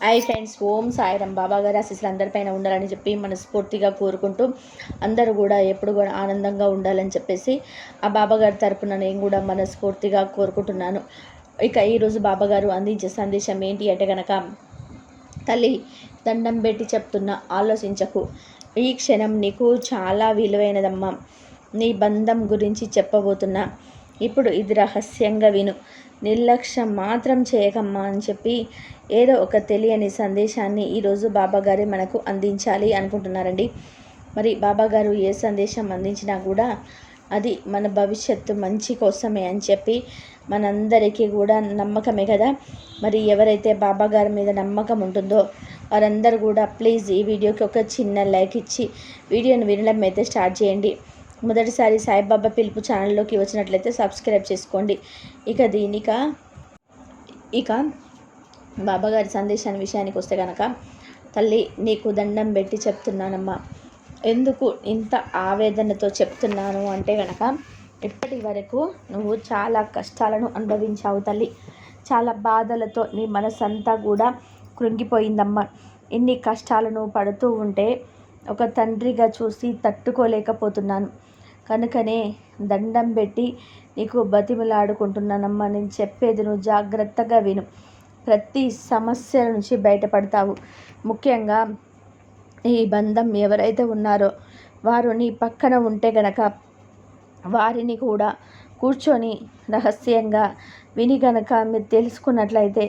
Hi friends Om Sairam Baba గారు ఆశీస్సులు అందరిపైన ఉండాలని చెప్పి మనస్ఫూర్తిగా కోరుకుంటూ అందరూ కూడా ఎప్పుడు కూడా ఆనందంగా ఉండాలని చెప్పేసి ఆ బాబా గారి తరపున నేను కూడా మనస్ఫూర్తిగా కోరుకుంటున్నాను. ఇక ఈరోజు బాబాగారు అందించే సందేశం ఏంటి అంటే కనుక తల్లి దండం పెట్టి చెప్తున్నా ఆలోచించకు. ఈ క్షణం నీకు చాలా విలువైనదమ్మా. నీ బంధం గురించి చెప్పబోతున్నా. ఇప్పుడు ఇది రహస్యంగా విను. నిర్లక్ష్యం మాత్రం చేయకమ్మా అని చెప్పి ఏదో ఒక తెలియని సందేశాన్ని ఈరోజు బాబాగారే మనకు అందించాలి అనుకుంటున్నారండి. మరి బాబాగారు ఏ సందేశం అందించినా కూడా అది మన భవిష్యత్తు మంచి కోసమే అని చెప్పి మనందరికీ కూడా నమ్మకమే కదా. మరి ఎవరైతే బాబాగారి మీద నమ్మకం ఉంటుందో వారందరూ కూడా ప్లీజ్ ఈ వీడియోకి ఒక చిన్న లైక్ ఇచ్చి వీడియోని వినడం అయితే స్టార్ట్ చేయండి. మొదటిసారి సాయిబాబా పిలుపు ఛానల్లోకి వచ్చినట్లయితే సబ్స్క్రైబ్ చేసుకోండి. ఇక దీనిక ఇక బాబాగారి సందేశాన్ని విషయానికి వస్తే కనుక తల్లి నీకు దండం పెట్టి చెప్తున్నానమ్మా. ఎందుకు ఇంత ఆవేదనతో చెప్తున్నాను అంటే కనుక ఇప్పటి వరకు నువ్వు చాలా కష్టాలను అనుభవించావు తల్లి. చాలా బాధలతో నీ మనసంతా కూడా కృంగిపోయిందమ్మా. ఇన్ని కష్టాలను పడుతూ ఉంటే ఒక తండ్రిగా చూసి తట్టుకోలేకపోతున్నాను. కనుకనే దండం పెట్టి నీకు బతిమలాడుకుంటున్నానమ్మా. నేను చెప్పేది నువ్వు జాగ్రత్తగా విను. ప్రతి సమస్యల నుంచి బయటపడతావు. ముఖ్యంగా ఈ బంధం ఎవరైతే ఉన్నారో వారు నీ పక్కన ఉంటే గనక వారిని కూడా కూర్చొని రహస్యంగా విని గనక మీరు తెలుసుకున్నట్లయితే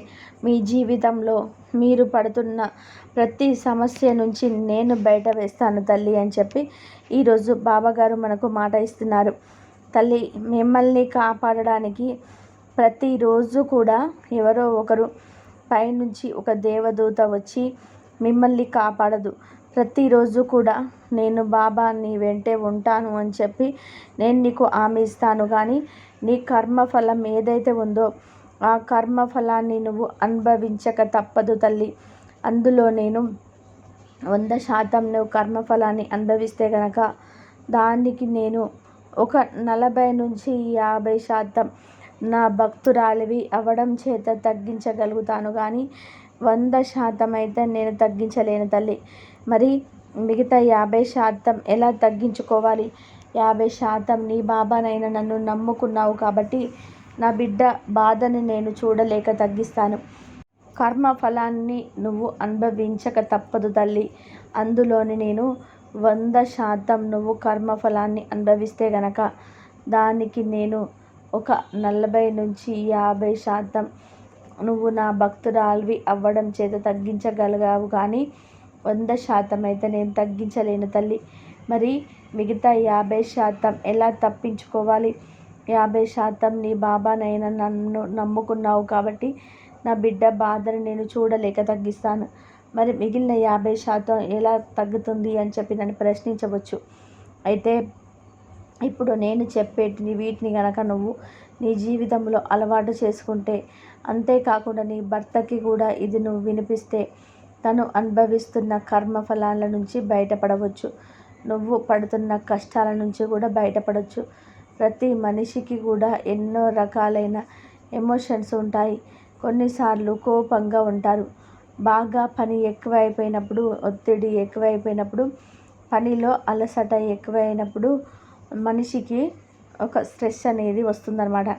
మీ జీవితంలో మీరు పడుతున్న ప్రతి సమస్య నుంచి నేను బయట వేస్తాను తల్లి అని చెప్పి ఈరోజు బాబాగారు మనకు మాట ఇస్తున్నారు. తల్లి మిమ్మల్ని కాపాడడానికి ప్రతిరోజు కూడా ఎవరో ఒకరు పైనుంచి ఒక దేవదూత వచ్చి మిమ్మల్ని కాపాడదు. ప్రతిరోజు కూడా నేను బాబా నీ వెంటే ఉంటాను అని చెప్పి నేను నీకు హామీ ఇస్తాను. కానీ నీ కర్మఫలం ఏదైతే ఉందో ఆ కర్మఫలాన్ని నువ్వు అనుభవించక తప్పదు తల్లి. అందులో నేను వంద శాతం నువ్వు కర్మఫలాన్ని అనుభవిస్తే కనుక దానికి నేను ఒక నలభై నుంచి యాభై శాతం నా భక్తురాలివి అవ్వడం చేత తగ్గించగలుగుతాను కానీ వంద శాతం అయితే నేను తగ్గించలేను తల్లి. మరి మిగతా యాభై శాతం ఎలా తగ్గించుకోవాలి? యాభై శాతం నీ బాబానైనా నన్ను నమ్ముకున్నావు కాబట్టి నా బిడ్డ బాధని నేను చూడలేక తగ్గిస్తాను. కర్మ ఫలాన్ని నువ్వు అనుభవించక తప్పదు తల్లి. అందులోని నేను వంద శాతం నువ్వు కర్మఫలాన్ని అనుభవిస్తే గనక దానికి నేను ఒక నలభై నుంచి యాభై శాతం నువ్వు నా భక్తురాలివి అవ్వడం చేత తగ్గించగలిగావు కానీ వంద శాతం అయితే నేను తగ్గించలేను తల్లి. మరి మిగతా యాభై శాతం ఎలా తప్పించుకోవాలి? యాభై శాతం నీ బాబానైనా నన్ను నమ్ముకున్నావు కాబట్టి నా బిడ్డ బాధను నేను చూడలేక తగ్గిస్తాను. మరి మిగిలిన యాభై శాతం ఎలా తగ్గుతుంది అని చెప్పి నన్ను ప్రశ్నించవచ్చు. అయితే ఇప్పుడు నేను చెప్పేటిని వీటిని కనుక నువ్వు నీ జీవితంలో అలవాటు చేసుకుంటే అంతేకాకుండా నీ భర్తకి కూడా ఇది నువ్వు వినిపిస్తే తను అనుభవిస్తున్న కర్మఫలాల నుంచి బయటపడవచ్చు. నువ్వు పడుతున్న కష్టాల నుంచి కూడా బయటపడవచ్చు ప్రతి మనిషికి కూడా ఎన్నో రకాలైన ఎమోషన్స్ ఉంటాయి. కొన్నిసార్లు కోపంగా ఉంటారు. బాగా పని ఎక్కువైపోయినప్పుడు ఒత్తిడి ఎక్కువైపోయినప్పుడు పనిలో అలసట ఎక్కువైనప్పుడు మనిషికి ఒక స్ట్రెస్ అనేది వస్తుందన్నమాట.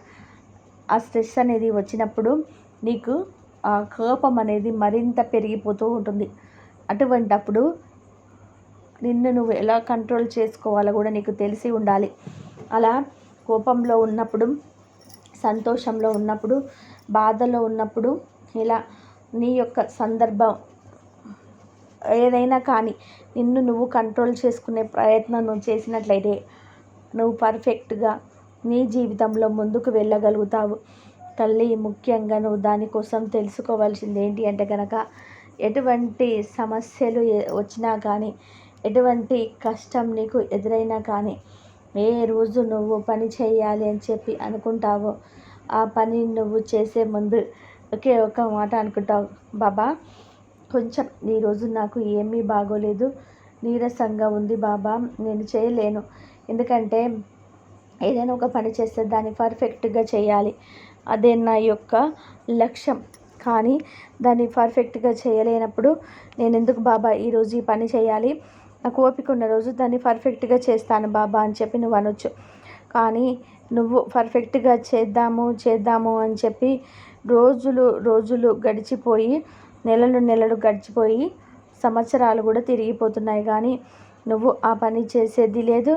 ఆ స్ట్రెస్ అనేది వచ్చినప్పుడు నీకు ఆ కోపం అనేది మరింత పెరిగిపోతూ ఉంటుంది. అటువంటప్పుడు నిన్ను నువ్వు ఎలా కంట్రోల్ చేసుకోవాలో కూడా నీకు తెలిసి ఉండాలి. అలా కోపంలో ఉన్నప్పుడు సంతోషంలో ఉన్నప్పుడు బాధలో ఉన్నప్పుడు ఇలా నీ యొక్క సందర్భం ఏదైనా కానీ నిన్ను నువ్వు కంట్రోల్ చేసుకునే ప్రయత్నం నువ్వు చేసినట్లయితే నువ్వు పర్ఫెక్ట్గా నీ జీవితంలో ముందుకు వెళ్ళగలుగుతావు. తల్లి ముఖ్యంగా నువ్వు దానికోసం తెలుసుకోవాల్సింది ఏంటి అంటే కనుక ఎటువంటి సమస్యలు వచ్చినా కానీ ఎటువంటి కష్టం నీకు ఎదురైనా కానీ ఏ రోజు నువ్వు పని చేయాలి అని చెప్పి అనుకుంటావో ఆ పని నువ్వు చేసే ముందు ఒకే ఒక మాట అనుకుంటావు. బాబా కొంచెం ఈరోజు నాకు ఏమీ బాగోలేదు నీరసంగా ఉంది బాబా నేను చేయలేను. ఎందుకంటే ఏదైనా ఒక పని చేస్తే దాన్ని పర్ఫెక్ట్గా చేయాలి. అదే నా యొక్క లక్ష్యం. కానీ దాన్ని పర్ఫెక్ట్గా చేయలేనప్పుడు నేను ఎందుకు బాబా ఈరోజు ఈ పని చేయాలి? నాకు ఓపిక ఉన్న రోజు దాన్ని పర్ఫెక్ట్గా చేస్తాను బాబా అని చెప్పి నువ్వు అనొచ్చు. కానీ నువ్వు పర్ఫెక్ట్గా చేద్దాము చేద్దాము అని చెప్పి రోజులు రోజులు గడిచిపోయి నెలలు నెలలు గడిచిపోయి సంవత్సరాలు కూడా తిరిగిపోతున్నాయి. కానీ నువ్వు ఆ పని చేసేది లేదు.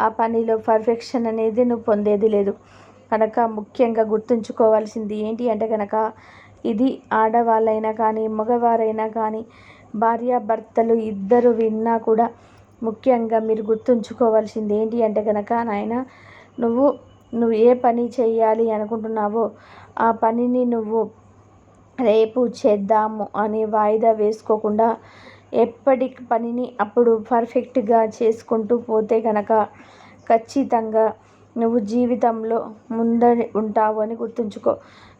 ఆ పనిలో పర్ఫెక్షన్ అనేది నువ్వు పొందేది లేదు. కనుక ముఖ్యంగా గుర్తుంచుకోవాల్సింది ఏంటి అంటే కనుక ఇది ఆడవాళ్ళైనా కానీ మగవారైనా కానీ భార్యాభర్తలు ఇద్దరు విన్నా కూడా ముఖ్యంగా మీరు గుర్తుంచుకోవాల్సింది ఏంటి అంటే కనుక నాయన నువ్వు నువ్వు ఏ పని చేయాలి అనుకుంటున్నావో ఆ పనిని నువ్వు రేపు చేద్దాము అని వాయిదా వేసుకోకుండా ఎప్పటి పనిని అప్పుడు పర్ఫెక్ట్గా చేసుకుంటూ పోతే కనుక ఖచ్చితంగా నువ్వు జీవితంలో ముందరి ఉంటావు అని గుర్తుంచుకో.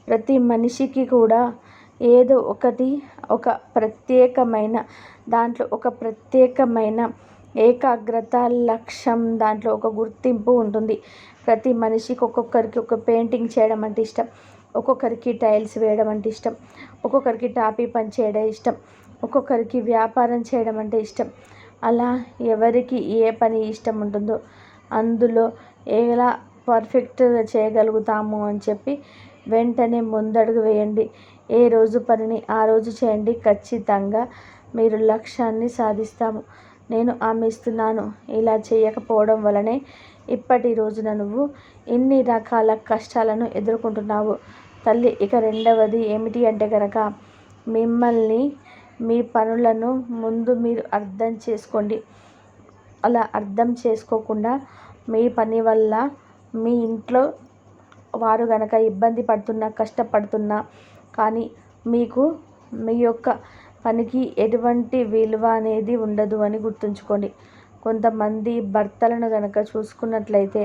ప్రతి మనిషికి కూడా ఏదో ఒకటి ఒక ప్రత్యేకమైన దాంట్లో ఒక ప్రత్యేకమైన ఏకాగ్రత లక్ష్యం దాంట్లో ఒక గుర్తింపు ఉంటుంది. ప్రతి మనిషికి ఒక్కొక్కరికి ఒక పెయింటింగ్ చేయడం అంటే ఇష్టం. ఒక్కొక్కరికి టైల్స్ వేయడం అంటే ఇష్టం. ఒక్కొక్కరికి టాపీ పని చేయడం ఇష్టం. ఒక్కొక్కరికి వ్యాపారం చేయడం అంటే ఇష్టం. అలా ఎవరికి ఏ పని ఇష్టం ఉంటుందో అందులో ఎలా పర్ఫెక్ట్గా చేయగలుగుతాము అని చెప్పి వెంటనే ముందడుగు వేయండి. ఏ రోజు పనిని ఆ రోజు చేయండి. ఖచ్చితంగా మీరు లక్ష్యాన్ని సాధిస్తాము. నేను ఆమెస్తున్నాను. ఇలా చేయకపోవడం వలనే ఇప్పటి రోజున నువ్వు ఇన్ని రకాల కష్టాలను ఎదుర్కొంటున్నావు. తల్లి ఇక రెండవది ఏమిటి అంటే కనుక మిమ్మల్ని మీ పనులను ముందు మీరు అర్థం చేసుకోండి. అలా అర్థం చేసుకోకుండా మీ పని వల్ల మీ ఇంట్లో వారు కనుక ఇబ్బంది పడుతున్నా కష్టపడుతున్నా కానీ మీకు మీ యొక్క పనికి ఎటువంటి విలువ అనేది ఉండదు అని గుర్తుంచుకోండి. కొంతమంది భర్తలను కనుక చూసుకున్నట్లయితే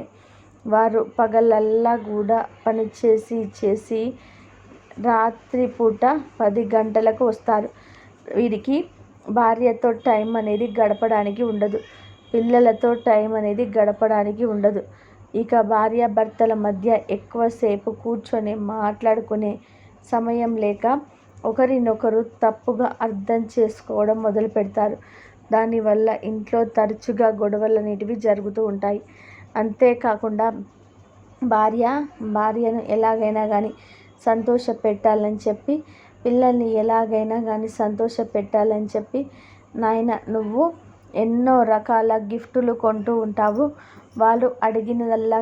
వారు పగలల్లా కూడా పని చేసి చేసి రాత్రిపూట పది గంటలకు వస్తారు. వీరికి భార్యతో టైం అనేది గడపడానికి ఉండదు. పిల్లలతో టైం అనేది గడపడానికి ఉండదు. ఇక భార్యాభర్తల మధ్య ఎక్కువసేపు కూర్చొని మాట్లాడుకునే సమయం లేక ఒకరినొకరు తప్పుగా అర్థం చేసుకోవడం మొదలు పెడతారు. దానివల్ల ఇంట్లో తరచుగా గొడవలు అనేటివి జరుగుతూ ఉంటాయి. అంతేకాకుండా భార్య భార్యను ఎలాగైనా కానీ సంతోష పెట్టాలని చెప్పి పిల్లల్ని ఎలాగైనా కానీ సంతోష పెట్టాలని చెప్పి నాయన నువ్వు ఎన్నో రకాల గిఫ్టులు కొంటూ ఉంటావు. వాళ్ళు అడిగినదల్లా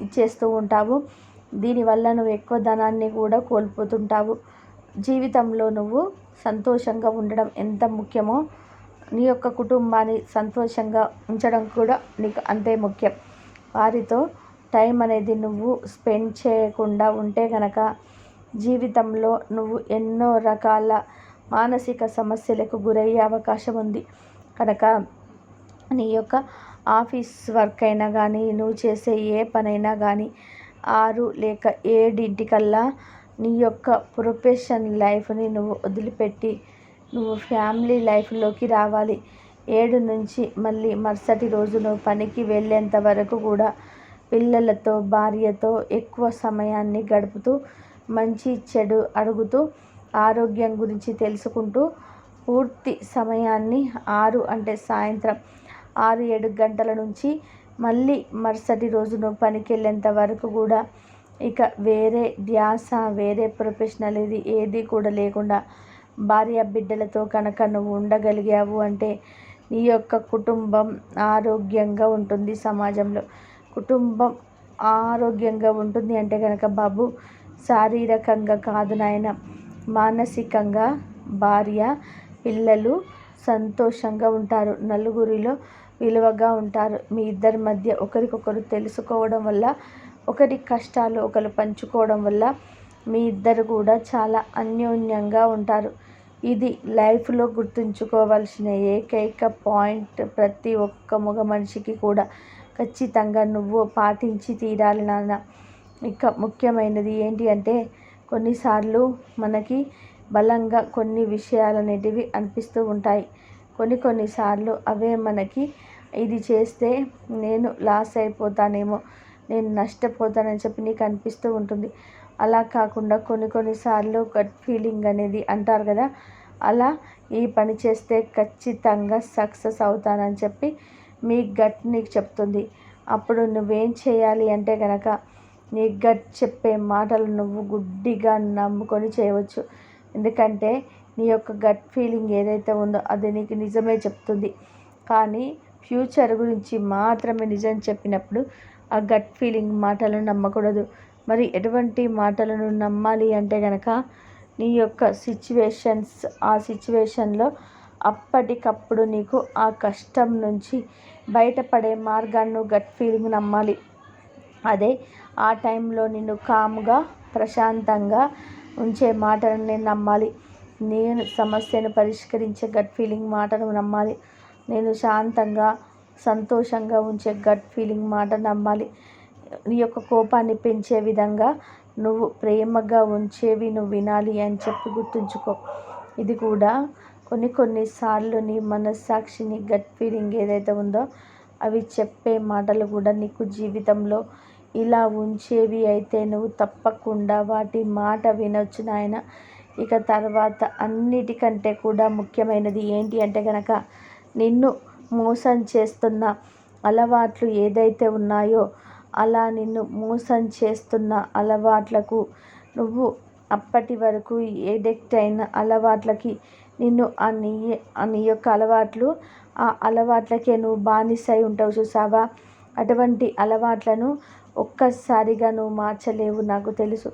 ఇచ్చేస్తూ ఉంటావు. దీనివల్ల నువ్వు ఎక్కువ ధనాన్ని కూడా కోల్పోతుంటావు. జీవితంలో నువ్వు సంతోషంగా ఉండడం ఎంత ముఖ్యమో నీ యొక్క కుటుంబాన్ని సంతోషంగా ఉంచడం కూడా నీకు అంతే ముఖ్యం. వారితో టైం అనేది నువ్వు స్పెండ్ చేయకుండా ఉంటే కనుక జీవితంలో నువ్వు ఎన్నో రకాల మానసిక సమస్యలకు గురయ్యే అవకాశం ఉంది. కనుక నీ యొక్క ఆఫీస్ వర్క్ అయినా కానీ నువ్వు చేసే ఏ పనైనా కానీ ఆరు లేక ఏడింటికల్లా నీ యొక్క ప్రొఫెషన్ లైఫ్ని నువ్వు వదిలిపెట్టి నువ్వు ఫ్యామిలీ లైఫ్లోకి రావాలి. ఏడు నుంచి మళ్ళీ మరుసటి రోజు నువ్వు పనికి వెళ్ళేంత వరకు కూడా పిల్లలతో భార్యతో ఎక్కువ సమయాన్ని గడుపుతూ మంచి చెడు అడుగుతూ ఆరోగ్యం గురించి తెలుసుకుంటూ పూర్తి సమయాన్ని ఆరు అంటే సాయంత్రం ఆరు ఏడు గంటల నుంచి మళ్ళీ మరుసటి రోజు నువ్వు పనికి వెళ్ళేంత వరకు కూడా ఇక వేరే ధ్యాస వేరే ప్రొఫెషనల్ ఇది ఏది కూడా లేకుండా భార్య బిడ్డలతో కనుక నువ్వు ఉండగలిగావు అంటే నీ యొక్క కుటుంబం ఆరోగ్యంగా ఉంటుంది సమాజంలో. కుటుంబం ఆరోగ్యంగా ఉంటుంది అంటే కనుక బాబు శారీరకంగా కాదు నాయన మానసికంగా భార్య పిల్లలు సంతోషంగా ఉంటారు. నలుగురిలో విలువగా ఉంటారు. మీ ఇద్దరి మధ్య ఒకరికొకరు తెలుసుకోవడం వల్ల ఒకరి కష్టాలు ఒకరు పంచుకోవడం వల్ల మీ ఇద్దరు కూడా చాలా అన్యోన్యంగా ఉంటారు. ఇది లైఫ్లో గుర్తుంచుకోవాల్సిన ఏకైక పాయింట్. ప్రతి ఒక్క మగ మనిషికి కూడా ఖచ్చితంగా నువ్వు పాటించి తీరాలి నాన్న. ఇక ముఖ్యమైనది ఏంటి అంటే కొన్నిసార్లు మనకి బలంగా కొన్ని విషయాలు అనేటివి అనిపిస్తూ ఉంటాయి. కొన్ని కొన్నిసార్లు అవే మనకి ఇది చేస్తే నేను లాస్ అయిపోతానేమో నేను నష్టపోతానని చెప్పి నీకు అనిపిస్తూ ఉంటుంది. అలా కాకుండా కొన్ని కొన్నిసార్లు గట్ ఫీలింగ్ అనేది అంటారు కదా అలా ఈ పని చేస్తే ఖచ్చితంగా సక్సెస్ అవుతానని చెప్పి మీ గట్ నీకు చెప్తుంది. అప్పుడు నువ్వేం చేయాలి అంటే కనుక నీ గట్ చెప్పే మాటలు నువ్వు గుడ్డిగా నమ్ముకొని చేయవచ్చు. ఎందుకంటే నీ యొక్క గట్ ఫీలింగ్ ఏదైతే ఉందో అది నీకు నిజమే చెప్తుంది. కానీ ఫ్యూచర్ గురించి మాత్రమే నిజం చెప్పినప్పుడు ఆ గట్ ఫీలింగ్ మాటలను నమ్మకూడదు. మరి ఎటువంటి మాటలను నమ్మాలి అంటే కనుక నీ యొక్క సిచ్యువేషన్స్ ఆ సిచ్యువేషన్లో అప్పటికప్పుడు నీకు ఆ కష్టం నుంచి బయటపడే మార్గాన్ని గట్ ఫీలింగ్ నమ్మాలి. అదే ఆ టైంలో నిన్ను కామ్గా ప్రశాంతంగా ఉంచే మాటలను నేను నమ్మాలి. నేను సమస్యను పరిష్కరించే గట్ ఫీలింగ్ మాటను నమ్మాలి. నేను శాంతంగా సంతోషంగా ఉంచే గట్ ఫీలింగ్ మాట నమ్మాలి. నీ యొక్క కోపాన్ని పెంచే విధంగా నువ్వు ప్రేమగా ఉంచేవి నువ్వు వినాలి అని చెప్పి గుర్తుంచుకో. ఇది కూడా కొన్ని కొన్నిసార్లు నీ మనస్సాక్షిని గట్ ఫీలింగ్ ఏదైతే ఉందో అవి చెప్పే మాటలు కూడా నీకు జీవితంలో ఇలా ఉంచేవి అయితే నువ్వు తప్పకుండా వాటి మాట వినొచ్చు నాయన. ఇక తర్వాత అన్నిటికంటే కూడా ముఖ్యమైనది ఏంటి అంటే కనుక నిన్ను మోసం చేస్తున్న అలవాట్లు ఏదైతే ఉన్నాయో అలా నిన్ను మోసం చేస్తున్న అలవాట్లకు నువ్వు అప్పటి వరకు ఎడిక్ట్ అయిన అలవాట్లకి నిన్ను ఆ నీ ఆ నీ యొక్క అలవాట్లు ఆ అలవాట్లకే నువ్వు బానిసై ఉంటావు చూసావా? అటువంటి అలవాట్లను ఒక్కసారిగా నువ్వు మార్చలేవు నాకు తెలుసు.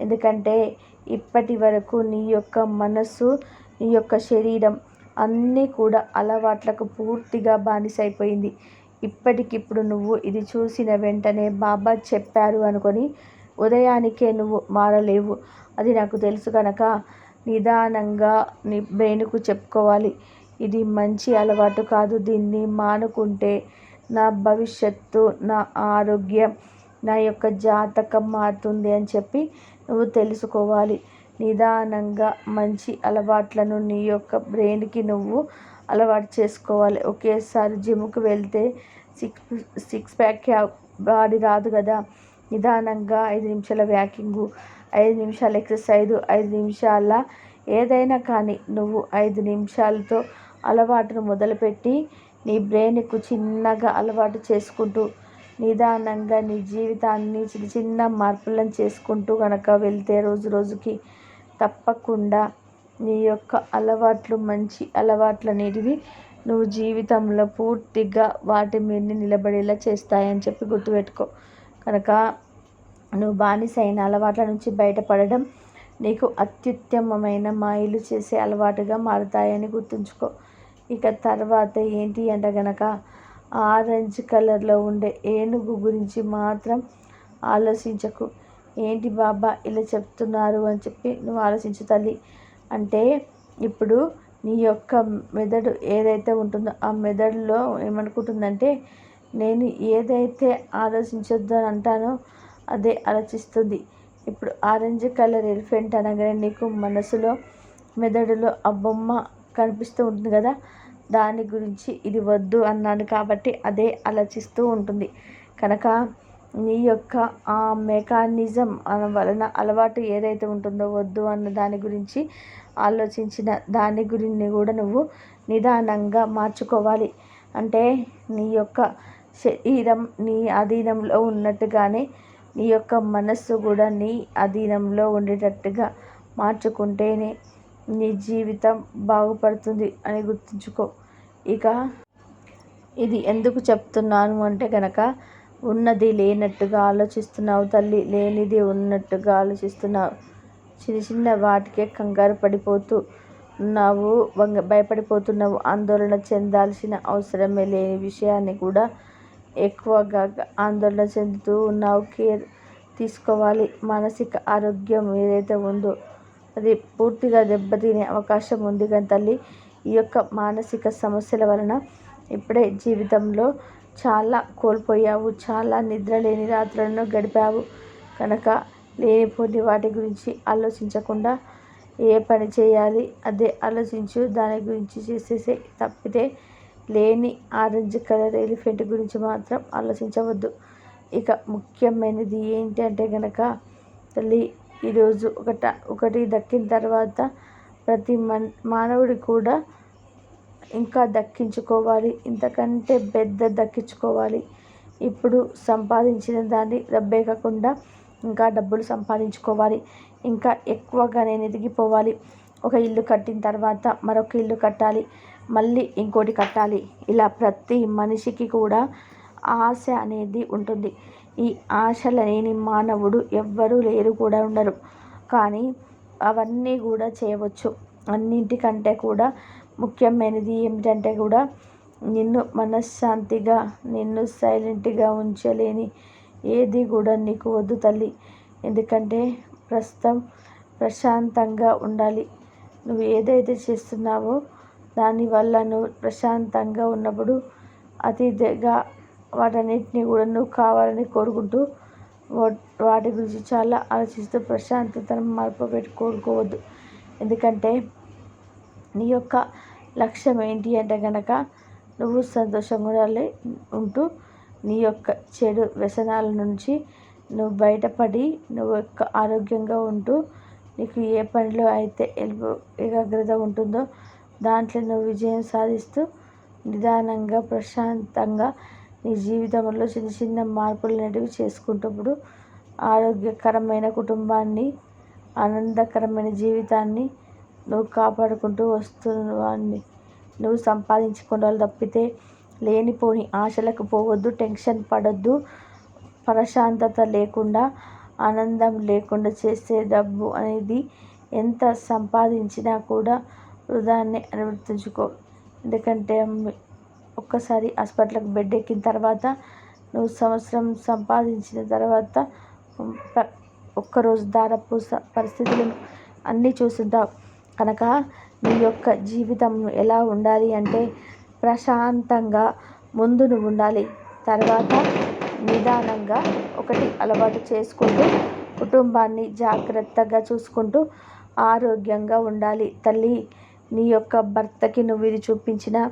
ఎందుకంటే ఇప్పటి వరకు నీ యొక్క మనస్సు నీ యొక్క శరీరం అన్నీ కూడా అలవాట్లకు పూర్తిగా బానిసైపోయింది. ఇప్పటికిప్పుడు నువ్వు ఇది చూసిన వెంటనే బాబా చెప్పారు అనుకొని ఉదయానికే నువ్వు మారలేవు. అది నాకు తెలుసు కనుక నిదానంగా నీ బ్రెయిన్కు చెప్పుకోవాలి. ఇది మంచి అలవాటు కాదు. దీన్ని మానుకుంటే నా భవిష్యత్తు నా ఆరోగ్యం నా యొక్క జాతకం మారుతుంది అని చెప్పి నువ్వు తెలుసుకోవాలి. నిదానంగా మంచి అలవాట్లను నీ యొక్క బ్రెయిన్కి నువ్వు అలవాటు చేసుకోవాలి. ఒకేసారి జిమ్కి వెళ్తే సిక్స్ సిక్స్ ప్యాక్ బాడీ రాదు కదా. నిదానంగా ఐదు నిమిషాల వ్యాకింగు ఐదు నిమిషాల ఎక్సర్సైజ్ ఐదు నిమిషాల ఏదైనా కానీ నువ్వు ఐదు నిమిషాలతో అలవాటును మొదలుపెట్టి నీ బ్రెయిన్కు చిన్నగా అలవాటు చేసుకుంటూ నిదానంగా నీ జీవితాన్ని చిన్న చిన్న మార్పులను చేసుకుంటూ కనుక వెళ్తే రోజు రోజుకి తప్పకుండా నీ యొక్క అలవాట్లు మంచి అలవాట్లు అనేటివి నువ్వు జీవితంలో పూర్తిగా వాటి మీద నిలబడేలా చేస్తాయని చెప్పి గుర్తుపెట్టుకో. కనుక నువ్వు బానిసైన అలవాట్ల నుంచి బయటపడడం నీకు అత్యుత్తమమైన మాయలు చేసే అలవాటుగా మారుతాయని గుర్తుంచుకో. ఇక తర్వాత ఏంటి అంటే గనక ఆరెంజ్ కలర్లో ఉండే ఏనుగు గురించి మాత్రం ఆలోచించకు. ఏంటి బాబా ఇలా చెప్తున్నారు? అని చెప్పి నువ్వు ఆలోచించు తల్లి. అంటే ఇప్పుడు నీ యొక్క మెదడు ఏదైతే ఉంటుందో ఆ మెదడులో ఏమనుకుంటుందంటే నేను ఏదైతే ఆలోచించొద్దు అని అంటానో అదే ఆలోచిస్తుంది. ఇప్పుడు ఆరెంజ్ కలర్ ఎలిఫెంట్ అనగానే నీకు మనసులో మెదడులో ఆ బొమ్మ కనిపిస్తూ ఉంటుంది కదా? దాని గురించి ఇది వద్దు అన్నాను కాబట్టి అదే ఆలోచిస్తూ ఉంటుంది. కనుక నీ యొక్క ఆ మెకానిజం వలన అలవాటు ఏదైతే ఉంటుందో వద్దు అన్న దాని గురించి ఆలోచించిన దాని గురించి కూడా నువ్వు నిదానంగా మార్చుకోవాలి. అంటే నీ యొక్క శరీరం నీ అధీనంలో ఉన్నట్టుగానే నీ యొక్క మనస్సు కూడా నీ అధీనంలో ఉండేటట్టుగా మార్చుకుంటేనే నీ జీవితం బాగుపడుతుంది అని గుర్తుంచుకో. ఇక ఇది ఎందుకు చెప్తున్నాను అంటే కనుక ఉన్నది లేనట్టుగా ఆలోచిస్తున్నావు తల్లి లేనిది ఉన్నట్టుగా ఆలోచిస్తున్నావు. చిన్న చిన్న వాటికే కంగారు పడిపోతూ ఉన్నావు వంగ భయపడిపోతున్నావు. ఆందోళన చెందాల్సిన అవసరమే లేని విషయాన్ని కూడా ఎక్కువగా ఆందోళన చెందుతూ ఉన్నావు. కేర్ తీసుకోవాలి. మానసిక ఆరోగ్యం ఏదైతే ఉందో అది పూర్తిగా దెబ్బతినే అవకాశం ఉంది కానీ తల్లి ఈ యొక్క మానసిక సమస్యల వలన ఇప్పుడే జీవితంలో చాలా కోల్పోయావు చాలా నిద్ర లేని రాత్రులను గడిపావు. కనుక లేనిపోని వాటి గురించి ఆలోచించకుండా ఏ పని చేయాలి అదే ఆలోచించు. దాని గురించి చేసేసే తప్పితే లేని ఆరెంజ్ కలర్ ఎలిఫెంట్ గురించి మాత్రం ఆలోచించవద్దు. ఇక ముఖ్యమైనది ఏంటి అంటే కనుక తల్లి ఈరోజు ఒకట ఒకటి దక్కిన తర్వాత ప్రతి మన్ మానవుడి కూడా ఇంకా దక్కించుకోవాలి. ఇంతకంటే పెద్ద దక్కించుకోవాలి. ఇప్పుడు సంపాదించిన దాన్ని రబ్బే కాకుండా ఇంకా డబ్బులు సంపాదించుకోవాలి. ఇంకా ఎక్కువగా నేను ఎదిగిపోవాలి ఒక ఇల్లు కట్టిన తర్వాత మరొక ఇల్లు కట్టాలి. మళ్ళీ ఇంకోటి కట్టాలి. ఇలా ప్రతి మనిషికి కూడా ఆశ అనేది ఉంటుంది. ఈ ఆశ లేని మానవుడు ఎవ్వరూ లేరు కూడా ఉండరు. కానీ అవన్నీ కూడా చేయవచ్చు. అన్నింటికంటే కూడా ముఖ్యమైనది ఏమిటంటే కూడా నిన్ను మనశ్శాంతిగా నిన్ను సైలెంట్గా ఉంచలేని ఏది కూడా నీకు వద్దు తల్లి. ఎందుకంటే ప్రస్తుతం ప్రశాంతంగా ఉండాలి. నువ్వు ఏదైతే చేస్తున్నావో దానివల్ల నువ్వు ప్రశాంతంగా ఉన్నప్పుడు అతిథిగా వాటన్నిటిని కూడా నువ్వు కావాలని కోరుకుంటూ వాటి గురించి చాలా ఆలోచిస్తూ ప్రశాంతతను మార్పు పెట్టి కోరుకోవద్దు. ఎందుకంటే నీ యొక్క లక్ష్యం ఏంటి అంటే కనుక నువ్వు సంతోషంగా ఉంటూ నీ యొక్క చెడు వ్యసనాల నుంచి నువ్వు బయటపడి నువ్వు యొక్క ఆరోగ్యంగా ఉంటూ నీకు ఏ పనిలో అయితే ఎలుపు ఏకాగ్రత ఉంటుందో దాంట్లో నువ్వు విజయం సాధిస్తూ నిదానంగా ప్రశాంతంగా నీ జీవితంలో చిన్న చిన్న మార్పులు అనేటివి చేసుకుంటప్పుడు ఆరోగ్యకరమైన కుటుంబాన్ని ఆనందకరమైన జీవితాన్ని నువ్వు కాపాడుకుంటూ వస్తున్నవాడిని నువ్వు సంపాదించుకోవాలి తప్పితే లేనిపోని ఆశలకు పోవద్దు టెన్షన్ పడద్దు. ప్రశాంతత లేకుండా ఆనందం లేకుండా చేసే డబ్బు అనేది ఎంత సంపాదించినా కూడా వృధాన్ని అనువర్తించుకో. ఎందుకంటే ఒక్కసారి హాస్పిటల్కి బెడ్ ఎక్కిన తర్వాత నువ్వు సంవత్సరం సంపాదించిన తర్వాత ఒక్కరోజు దారపు పరిస్థితులను అన్నీ చూసుంటావు కనుక నీ యొక్క జీవితం ఎలా ఉండాలి అంటే ప్రశాంతంగా ముందు నువ్వు ఉండాలి. తర్వాత నిదానంగా ఒకటి అలవాటు చేసుకుంటూ కుటుంబాన్ని జాగ్రత్తగా చూసుకుంటూ ఆరోగ్యంగా ఉండాలి. తల్లి నీ యొక్క భర్తకి నువ్వు ఇది చూపించినా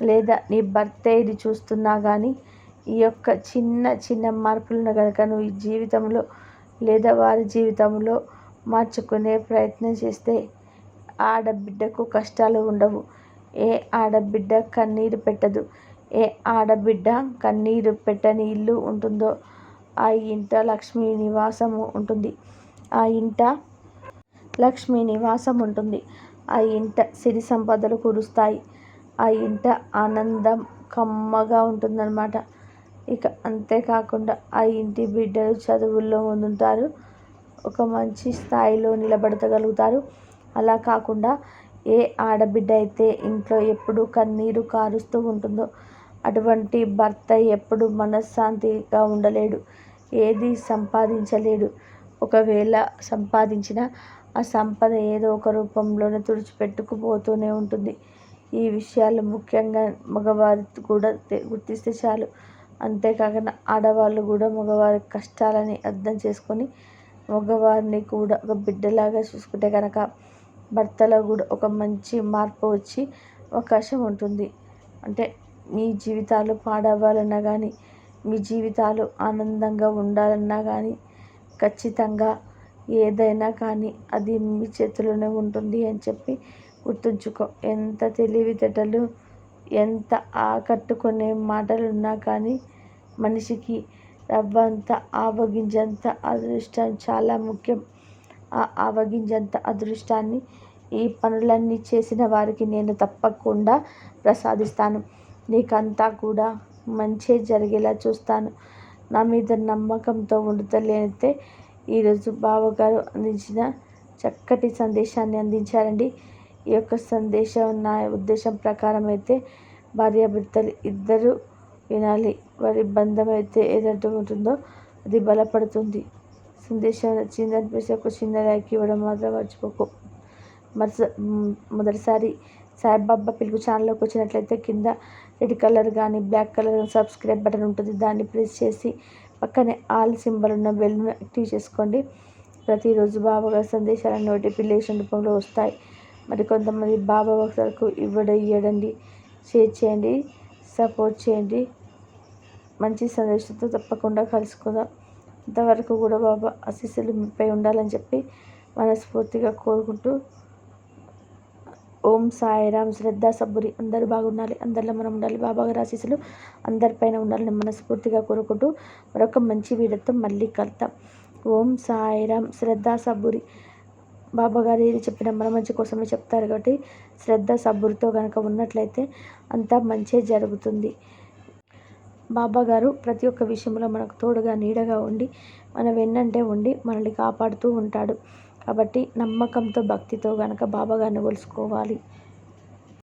లేదా నీ భర్తే ఇది చూస్తున్నా కానీ ఈ యొక్క చిన్న చిన్న మార్పులను కనుక నువ్వు ఈ జీవితంలో లేదా వారి జీవితంలో మార్చుకునే ప్రయత్నం చేస్తే ఆడబిడ్డకు కష్టాలు ఉండవు. ఏ ఆడబిడ్డ కన్నీరు పెట్టదు. ఏ ఆడబిడ్డ కన్నీరు పెట్టని ఇల్లు ఉంటుందో ఆ ఇంట లక్ష్మీ నివాసము ఉంటుంది. ఆ ఇంట లక్ష్మీ నివాసం ఉంటుంది. ఆ ఇంట సిరి సంపదలు కురుస్తాయి. ఆ ఇంట ఆనందం కమ్మగా ఉంటుందన్నమాట. ఇక అంతేకాకుండా ఆ ఇంటి బిడ్డలు చదువుల్లో ముందుంటారు. ఒక మంచి స్థాయిలో నిలబడతగలుగుతారు. అలా కాకుండా ఏ ఆడబిడ్డ అయితే ఇంట్లో ఎప్పుడు కన్నీరు కారుస్తూ ఉంటుందో అటువంటి భర్త ఎప్పుడు మనశ్శాంతిగా ఉండలేడు ఏది సంపాదించలేడు. ఒకవేళ సంపాదించిన ఆ సంపద ఏదో ఒక రూపంలోనే తుడిచిపెట్టుకుపోతూనే ఉంటుంది. ఈ విషయాలు ముఖ్యంగా మగవారి కూడా గుర్తిస్తే చాలు. అంతేకాకుండా ఆడవాళ్ళు కూడా మగవారి కష్టాలని అర్థం చేసుకొని మగవారిని కూడా ఒక బిడ్డలాగా చూసుకుంటే కనుక భర్తలో కూడా ఒక మంచి మార్పు వచ్చి అవకాశం ఉంటుంది. అంటే మీ జీవితాలు పాడవ్వాలన్నా కానీ మీ జీవితాలు ఆనందంగా ఉండాలన్నా కానీ ఖచ్చితంగా ఏదైనా కానీ అది మీ చేతిలోనే ఉంటుంది అని చెప్పి గుర్తుంచుకో. ఎంత తెలివితేటలు ఎంత ఆకట్టుకునే మాటలు ఉన్నా కానీ మనిషికి రవ్వంత ఆవగింజంత అదృష్టం చాలా ముఖ్యం. ఆవగింజంత అదృష్టాన్ని ఈ పనులన్నీ చేసిన వారికి నేను తప్పకుండా ప్రసాదిస్తాను. నీకంతా కూడా మంచి జరిగేలా చూస్తాను. నా మీద నమ్మకంతో ఉండతలేనితే ఈరోజు బావగారు అందించిన చక్కటి సందేశాన్ని అందించారండి. ఈ యొక్క సందేశం నా ఉద్దేశం ప్రకారం అయితే భార్యాభర్తలు ఇద్దరు వినాలి. వారి బంధం అయితే ఏదైతే ఉంటుందో అది బలపడుతుంది. సందేశాలు నచ్చింది అనిపిస్తే ఒక చిన్న లైక్ ఇవ్వడం మాత్రం మర్చిపోకు. మరుస మొదటిసారి సాయిబాబా పిలుపు ఛానల్లోకి వచ్చినట్లయితే కింద రెడ్ కలర్ కానీ బ్లాక్ కలర్ కానీ సబ్స్క్రైబ్ బటన్ ఉంటుంది. దాన్ని ప్రెస్ చేసి పక్కనే ఆల్ సింబల్ ఉన్న బెల్ను యాక్టివ్ చేసుకోండి. ప్రతిరోజు బాబాగా సందేశాల నోటిఫికేషన్ రూపంలో వస్తాయి. మరి కొంతమంది బాబా భక్తులకు ఇవ్వడం ఇవ్వడండి షేర్ చేయండి సపోర్ట్ చేయండి. మంచి సందేశంతో తప్పకుండా కలుసుకుందాం. అంతవరకు కూడా బాబా ఆశీస్సులు మీపై ఉండాలని చెప్పి మనస్ఫూర్తిగా కోరుకుంటూ ఓం సాయిరామ్ శ్రద్ధ సబ్బురి. అందరూ బాగుండాలి. అందరిలో మనం ఉండాలి. బాబా గారి ఆశీస్సులు అందరిపైన ఉండాలని మనస్ఫూర్తిగా కోరుకుంటూ మరొక మంచి వీడియోతో మళ్ళీ కలుద్దాం. ఓం సాయిరామ్ శ్రద్ధ సబ్బురి. బాబా గారు ఏది చెప్పినా మన మంచి కోసమే చెప్తారు కాబట్టి శ్రద్ధ సబ్బురితో కనుక ఉన్నట్లయితే అంతా మంచి జరుగుతుంది. బాబా గారు ప్రతి ఒక్క విషయంలో మనకు తోడుగా నీడగా ఉండి మన వెన్నంటే ఉండి మనల్ని కాపాడుతూ ఉంటాడు. కాబట్టి నమ్మకంతో భక్తితో కనుక బాబా గారిని కొలుసుకోవాలి